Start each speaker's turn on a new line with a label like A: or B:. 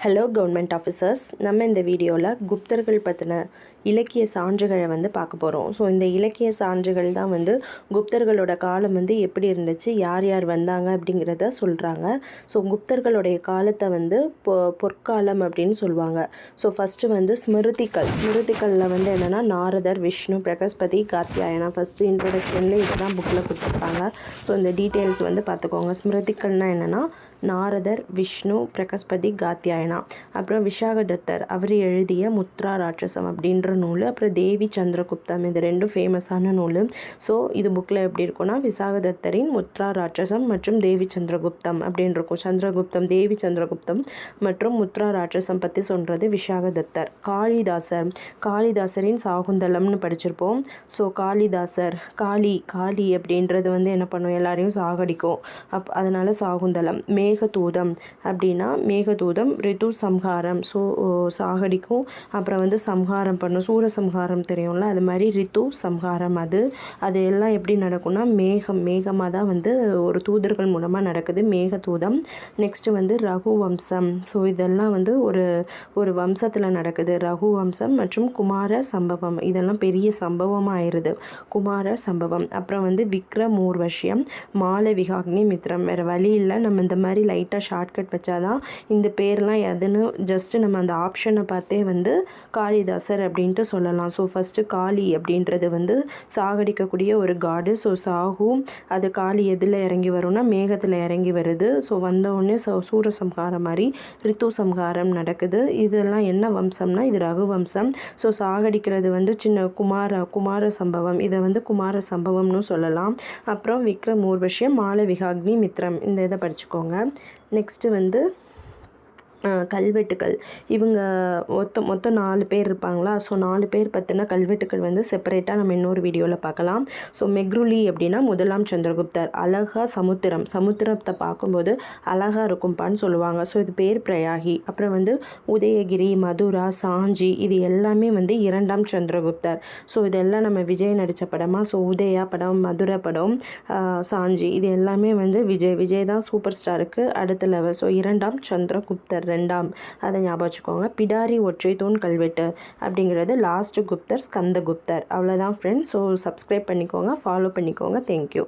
A: Hello government officers நம்ம இந்த வீடியோவில் குப்தர்கள் பற்றின இலக்கிய சான்றுகளை வந்து பார்க்க போகிறோம் ஸோ இந்த இலக்கிய சான்றுகள் தான் வந்து குப்தர்களோட காலம் வந்து எப்படி இருந்துச்சு யார் யார் வந்தாங்க அப்படிங்கிறத சொல்கிறாங்க ஸோ குப்தர்களுடைய காலத்தை வந்து பொ பொற்காலம் அப்படின்னு சொல்லுவாங்க. ஸோ ஃபஸ்ட்டு வந்து ஸ்மிருதிகள். ஸ்மிருதிகளில் வந்து என்னென்னா நாரதர் விஷ்ணு பிரகஸ்பதி காத்தியாயனா ஃபஸ்ட்டு இன்ட்ரொடக்ஷனில் இதுதான் புக்கில் கொடுத்துருக்காங்க. ஸோ இந்த டீட்டெயில்ஸ் வந்து பார்த்துக்கோங்க. ஸ்மிருதிகள்னால் என்னென்னா நாரதர் விஷ்ணு பிரகஸ்பதி காத்தியாயனா. அப்புறம் விஷாகதத்தர் அவர் எழுதிய முத்ரா ராட்சசம் அப்படின்ற நூல் அப்புறம் தேவி சந்திரகுப்தம். இது ரெண்டும் ஃபேமஸான நூல். ஸோ இது புக்கில் எப்படி இருக்கும்னா விசாகதத்தரின் முத்ரா ராட்சசம் மற்றும் தேவி சந்திரகுப்தம் அப்படின்னு இருக்கும். சந்திரகுப்தம் தேவி சந்திரகுப்தம் மற்றும் முத்ரா ராட்சசம் பற்றி சொல்கிறது விஷாகதத்தர் காளிதாசர். காளிதாசரின் சாகுந்தலம்னு படிச்சிருப்போம். ஸோ காளிதாசர் காளி காளி அப்படின்றது வந்து என்ன பண்ணும்? எல்லாரையும் சாகடிக்கும். அப் அதனால் சாகுந்தலம். மே மேகதூதம் அப்படின்னா மேகதூதம் ரிது சம்ஹாரம். ஸோ சாகடிக்கும். அப்புறம் வந்து சம்ஹாரம் பண்ணும். சூரசம்ஹாரம் தெரியும்ல? அது மாதிரி ரித்து சம்ஹாரம் அது. அது எல்லாம் எப்படி நடக்கும்னா மேகம் மேகமாக தான் வந்து ஒரு தூதர்கள் மூலமாக நடக்குது மேகதூதம். நெக்ஸ்ட்டு வந்து ரகு வம்சம். ஸோ இதெல்லாம் வந்து ஒரு ஒரு வம்சத்தில் நடக்குது. ரகு வம்சம் மற்றும் குமார சம்பவம். இதெல்லாம் பெரிய சம்பவமாக ஆயிடுது குமார சம்பவம். அப்புறம் வந்து விக்ரமூர்வஷ்யம் மாலவிகாக்னி மித்ரம் வேறு வழி இல்லை. நம்ம இந்த மாதிரி லைட்டாக ஷார்ட்கட் வச்சாதான் இந்த பேர்லாம் எதுன்னு ஜஸ்ட்டு நம்ம அந்த ஆப்ஷனை பார்த்தே வந்து காளிதாசர் அப்படின்ட்டு சொல்லலாம். ஸோ ஃபஸ்ட்டு காளி அப்படின்றது வந்து சாகடிக்கக்கூடிய ஒரு காடு ஸோ சாகு அது காளி எதில் இறங்கி வரும்னா மேகத்தில் இறங்கி வருது. ஸோ வந்தவுடனே ச சூரசம்ஹாரம் மாதிரி ரித்து சம்ஹாரம் நடக்குது. இதெல்லாம் என்ன வம்சம்னா இது ரகு வம்சம். ஸோ சாகடிக்கிறது வந்து சின்ன குமார குமார சம்பவம். இதை வந்து குமார சம்பவம்னு சொல்லலாம். அப்புறம் விக்ரம் ஊர்வஷ்யம் மாலவிகாக்னி மித்ரம். இந்த இதை படிச்சுக்கோங்க. நெக்ஸ்ட்டு வந்து கல்வெட்டுகள் இவங்க மொத்தம் மொத்தம் நாலு பேர் இருப்பாங்களா? ஸோ நாலு பேர் பற்றின கல்வெட்டுகள் வந்து செப்பரேட்டாக நம்ம இன்னொரு வீடியோவில் பார்க்கலாம் ஸோ மெக்ருலி அப்படின்னா முதலாம் சந்திரகுப்தர் அழகா சமுத்திரம். சமுத்திரத்தை பார்க்கும்போது அழகாக இருக்கும்பான்னு சொல்லுவாங்க. ஸோ இது பேர் பிரயாகி. அப்புறம் வந்து உதயகிரி மதுரா சாஞ்சி இது எல்லாமே வந்து இரண்டாம் சந்திரகுப்தர். ஸோ இதெல்லாம் நம்ம விஜய் நடித்த படமாக ஸோ உதயா படம் மதுரை படம் சாஞ்சி இது எல்லாமே வந்து விஜய் விஜய் தான் சூப்பர் ஸ்டாருக்கு அடுத்த லெவல் ஸோ இரண்டாம் சந்திரகுப்தர். ரெண்டாம். அதை ஞாபகம் வச்சுக்கோங்க. பிடாரி ஒற்றை தூண் கல்வெட்டு அப்படிங்கிறது லாஸ்ட் குப்தர் ஸ்கந்த குப்தர் அவ்வளோதான் ஃப்ரெண்ட்ஸ் ஸோ சப்ஸ்கிரைப் பண்ணிக்கோங்க. ஃபாலோ பண்ணிக்கோங்க. Thank you